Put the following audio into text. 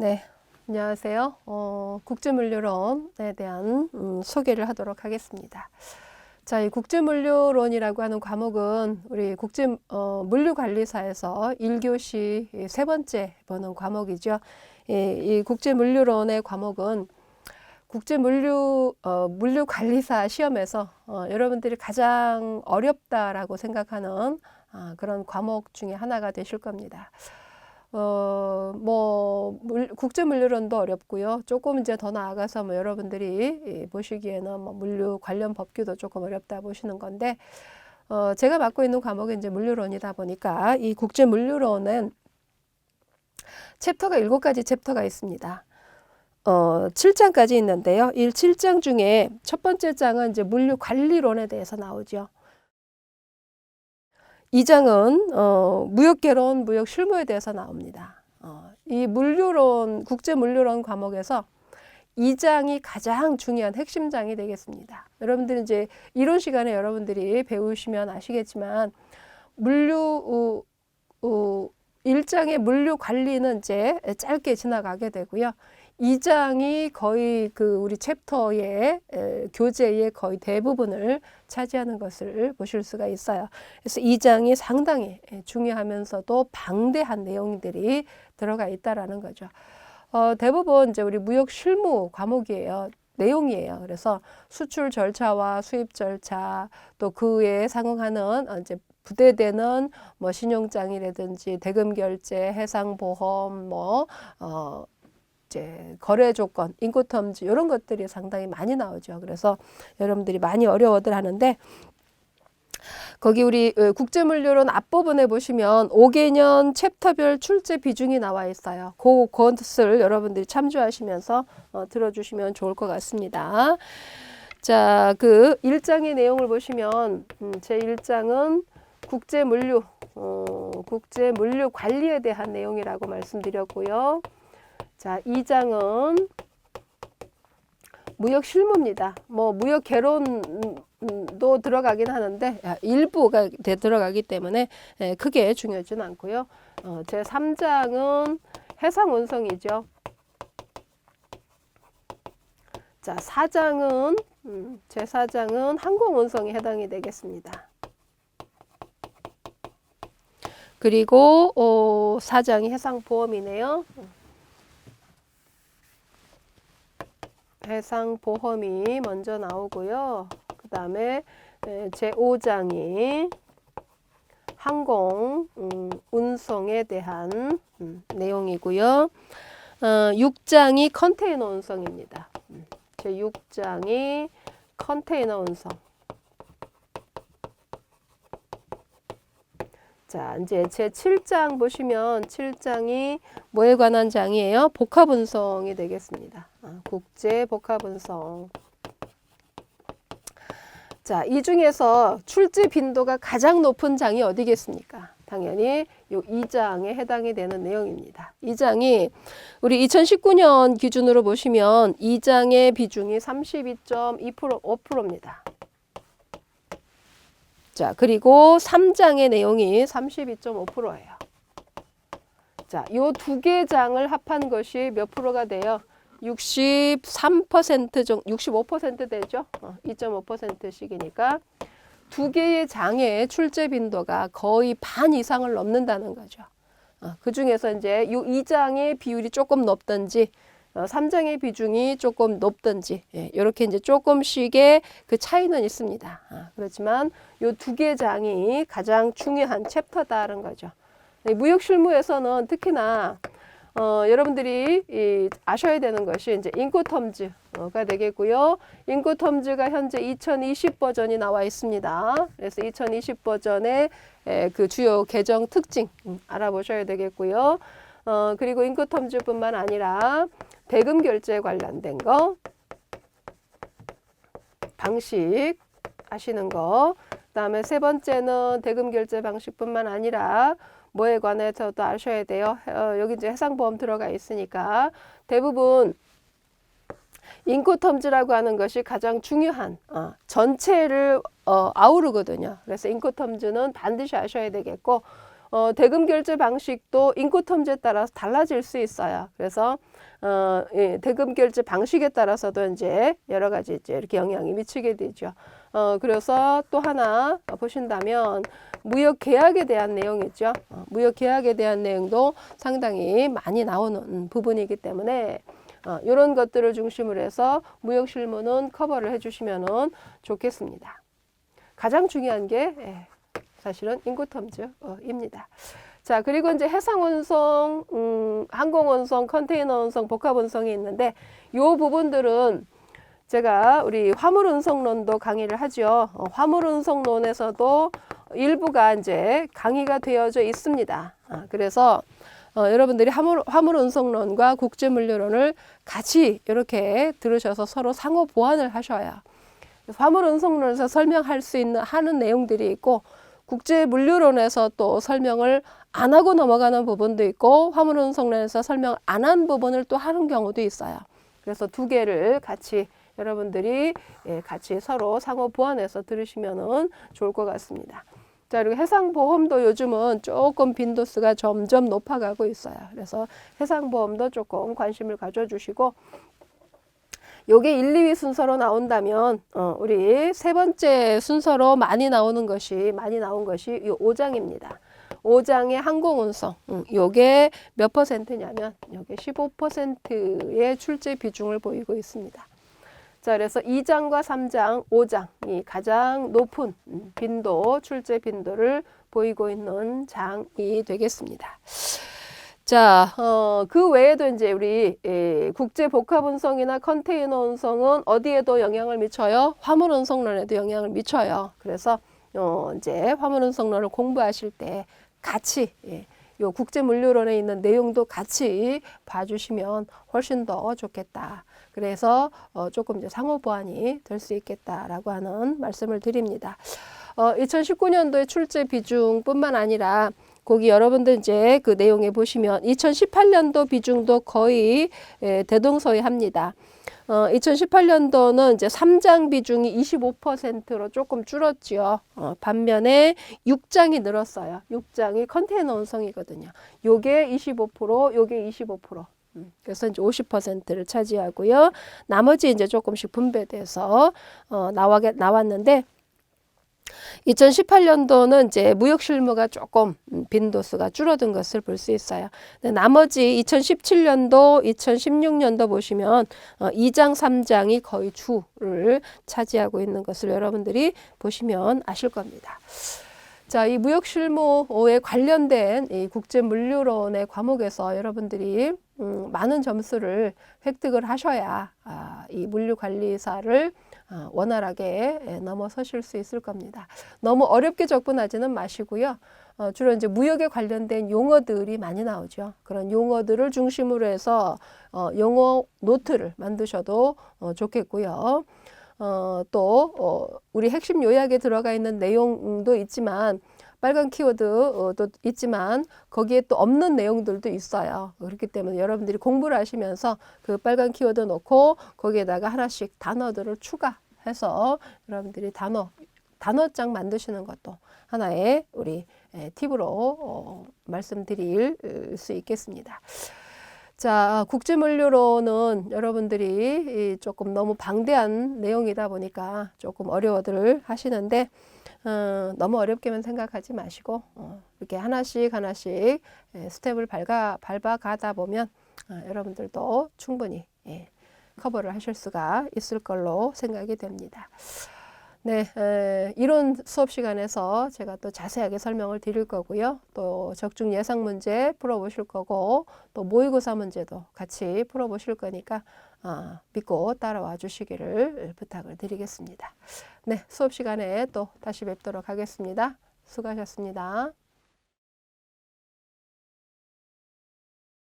네, 안녕하세요. 어, 국제물류론에 대한 음, 소개를 하도록 하겠습니다. 자, 이 국제물류론이라고 하는 과목은 우리 국제 어, 물류관리사에서 1교시 세 번째 보는 과목이죠. 예, 이 국제물류론의 과목은 국제물류 어, 물류관리사 시험에서 어, 여러분들이 가장 어렵다라고 생각하는 아, 그런 과목 중에 하나가 되실 겁니다. 어, 뭐, 물, 국제물류론도 어렵고요. 조금 이제 더 나아가서 뭐 여러분들이 이, 보시기에는 뭐 물류 관련 법규도 조금 어렵다 보시는 건데, 어, 제가 맡고 있는 과목이 이제 물류론이다 보니까 이 국제물류론은 챕터가 일곱 가지 챕터가 있습니다. 어, 7장까지 있는데요. 이 7장 중에 첫 번째 장은 이제 물류 관리론에 대해서 나오죠. 2장은 어, 무역개론, 무역실무에 대해서 나옵니다. 어, 이 물류론, 국제물류론 과목에서 2장이 가장 중요한 핵심장이 되겠습니다. 여러분들은 이제 이론 시간에 여러분들이 배우시면 아시겠지만 물류 어, 어, 1장의 물류 관리는 이제 짧게 지나가게 되고요. 2장이 거의 그 우리 챕터의 에, 교재의 거의 대부분을 차지하는 것을 보실 수가 있어요. 그래서 2장이 상당히 에, 중요하면서도 방대한 내용들이 들어가 있다라는 거죠. 어, 대부분 이제 우리 무역 실무 과목이에요. 내용이에요. 그래서 수출 절차와 수입 절차 또 그에 상응하는 어, 이제 부대되는 뭐 신용장이라든지 대금 결제, 해상 보험 뭐 어, 이제 거래 조건, 인코텀즈 이런 것들이 상당히 많이 나오죠. 그래서 여러분들이 많이 어려워들 하는데 거기 우리 어, 국제물류론 앞부분에 보시면 5개년 챕터별 출제 비중이 나와 있어요. 그 것을 여러분들이 참조하시면서 어, 들어주시면 좋을 것 같습니다. 자, 그 1장의 내용을 보시면 음, 제 1장은 국제물류 어, 국제물류 관리에 대한 내용이라고 말씀드렸고요. 자, 2장은 무역 실무입니다. 뭐 무역 개론도 들어가긴 하는데 아, 일부가 돼 들어가기 때문에 예, 크게 중요하지는 않고요. 어, 제 3장은 해상 운송이죠. 자, 4장은 음, 제 4장은 항공 운송에 해당이 되겠습니다. 그리고 어, 4장이 해상 보험이네요. 해상 보험이 먼저 나오고요. 그 다음에 제5장이 항공 음, 운송에 대한 음, 내용이고요. 어, 6장이 컨테이너 운송입니다. 음, 제6장이 컨테이너 운송. 자, 이제 제 7장 보시면 7장이 뭐에 관한 장이에요? 복합운송이 되겠습니다. 아, 국제 복합운송. 자, 이 중에서 출제 빈도가 가장 높은 장이 어디겠습니까? 당연히 요 2장에 해당이 되는 내용입니다. 2장이 우리 2019년 기준으로 보시면 2장의 비중이 32.2% 5%입니다. 자, 그리고 3장의 내용이 32.5%예요. 자, 요 두 개 장을 합한 것이 몇 프로가 돼요? 63% 정도, 65% 되죠? 어, 2.5%씩이니까 두 개의 장의 출제 빈도가 거의 반 이상을 넘는다는 거죠. 어, 그 중에서 이제 요 2장의 비율이 조금 높든지 어, 3장의 비중이 조금 높든지 예, 이렇게 이제 조금씩의 그 차이는 있습니다. 아, 그렇지만 요 두 개 장이 가장 중요한 챕터다는 거죠. 무역 실무에서는 특히나 어, 여러분들이 이, 아셔야 되는 것이 이제 인코텀즈가 되겠고요. 인코텀즈가 현재 2020 버전이 나와 있습니다. 그래서 2020 버전의 에, 그 주요 개정 특징 음, 알아보셔야 되겠고요. 어, 그리고 인코텀즈뿐만 아니라 대금 결제 관련된 거, 방식 아시는 거. 그 다음에 세 번째는 대금 결제 방식뿐만 아니라 뭐에 관해서도 아셔야 돼요. 어, 여기 이제 해상보험 들어가 있으니까 대부분 인코텀즈라고 하는 것이 가장 중요한 어, 전체를 어, 아우르거든요. 그래서 인코텀즈는 반드시 아셔야 되겠고 어, 대금 결제 방식도 인구 텀제에 따라서 달라질 수 있어요. 그래서 어, 예, 대금 결제 방식에 따라서도 이제 여러 가지 이제 이렇게 영향이 미치게 되죠. 어, 그래서 또 하나 보신다면 무역 계약에 대한 내용이죠. 어, 무역 계약에 대한 내용도 상당히 많이 나오는 부분이기 때문에 어, 이런 것들을 중심으로 해서 무역 실무는 커버를 해주시면은 좋겠습니다. 가장 중요한 게 예, 사실은 인구텀즈입니다. 자 그리고 이제 해상 운송, 음, 항공 운송, 컨테이너 운송, 복합 운송이 있는데 이 부분들은 제가 우리 화물 운송론도 강의를 하죠. 어, 화물 운송론에서도 일부가 이제 강의가 되어져 있습니다. 아, 그래서 어, 여러분들이 화물, 화물 운송론과 국제 물류론을 같이 이렇게 들으셔서 서로 상호 보완을 하셔야 화물 운송론에서 설명할 수 있는 하는 내용들이 있고 국제 물류론에서 또 설명을 안 하고 넘어가는 부분도 있고 화물 운송론에서 설명 안 한 부분을 또 하는 경우도 있어요. 그래서 두 개를 같이 여러분들이 예, 같이 서로 상호 보완해서 들으시면은 좋을 것 같습니다. 자, 그리고 해상보험도 요즘은 조금 빈도수가 점점 높아가고 있어요. 그래서 해상보험도 조금 관심을 가져주시고, 요게 1, 2위 순서로 나온다면, 어, 우리 세 번째 순서로 많이 나오는 것이, 많이 나온 것이 요 5장입니다. 5장의 항공운송, 음, 요게 몇 퍼센트냐면, 요게 15%의 출제 비중을 보이고 있습니다. 자, 그래서 2장과 3장, 5장이 가장 높은 음, 빈도, 출제 빈도를 보이고 있는 장이 되겠습니다. 자, 어, 그 외에도 이제 우리 예, 국제 복합 운송이나 컨테이너 운송은 어디에도 영향을 미쳐요? 화물 운송론에도 영향을 미쳐요. 그래서 어, 이제 화물 운송론을 공부하실 때 같이 예, 요 국제 물류론에 있는 내용도 같이 봐주시면 훨씬 더 좋겠다. 그래서 어, 조금 이제 상호 보완이 될 수 있겠다라고 하는 말씀을 드립니다. 어, 2019년도의 출제 비중뿐만 아니라 거기 여러분들 이제 그 내용에 보시면 2018년도 비중도 거의 예, 대동소이합니다. 어, 2018년도는 이제 3장 비중이 25%로 조금 줄었지요. 어, 반면에 6장이 늘었어요. 6장이 컨테이너 운송이거든요. 요게 25%, 요게 25%. 음, 그래서 이제 50%를 차지하고요. 나머지 이제 조금씩 분배돼서 어, 나와 나왔는데 2018년도는 이제 무역 실무가 조금 음, 빈도수가 줄어든 것을 볼 수 있어요. 나머지 2017년도, 2016년도 보시면 어, 2장, 3장이 거의 주를 차지하고 있는 것을 여러분들이 보시면 아실 겁니다. 자, 이 무역 실무에 관련된 이 국제 물류론의 과목에서 여러분들이 음, 많은 점수를 획득을 하셔야 아, 이 물류 관리사를 어, 원활하게 예, 넘어서실 수 있을 겁니다. 너무 어렵게 접근하지는 마시고요. 어, 주로 이제 무역에 관련된 용어들이 많이 나오죠. 그런 용어들을 중심으로 해서 어, 용어 노트를 만드셔도 어, 좋겠고요. 어, 또 어, 우리 핵심 요약에 들어가 있는 내용도 있지만 빨간 키워드도 있지만 거기에 또 없는 내용들도 있어요. 그렇기 때문에 여러분들이 공부를 하시면서 그 빨간 키워드 넣고 거기에다가 하나씩 단어들을 추가 해서 여러분들이 단어 단어장 만드시는 것도 하나의 우리 팁으로 어, 말씀드릴 수 있겠습니다. 자, 국제물류로는 여러분들이 조금 너무 방대한 내용이다 보니까 조금 어려워들 하시는데 어, 너무 어렵게만 생각하지 마시고 어, 이렇게 하나씩 하나씩 예, 스텝을 밟아 밟아가다 보면 어, 여러분들도 충분히 예, 커버를 하실 수가 있을 걸로 생각이 됩니다. 네, 에, 이론 수업 시간에서 제가 또 자세하게 설명을 드릴 거고요. 또 적중 예상 문제 풀어보실 거고, 또 모의고사 문제도 같이 풀어보실 거니까 어, 믿고 따라와 주시기를 부탁을 드리겠습니다. 네, 수업 시간에 또 다시 뵙도록 하겠습니다. 수고하셨습니다.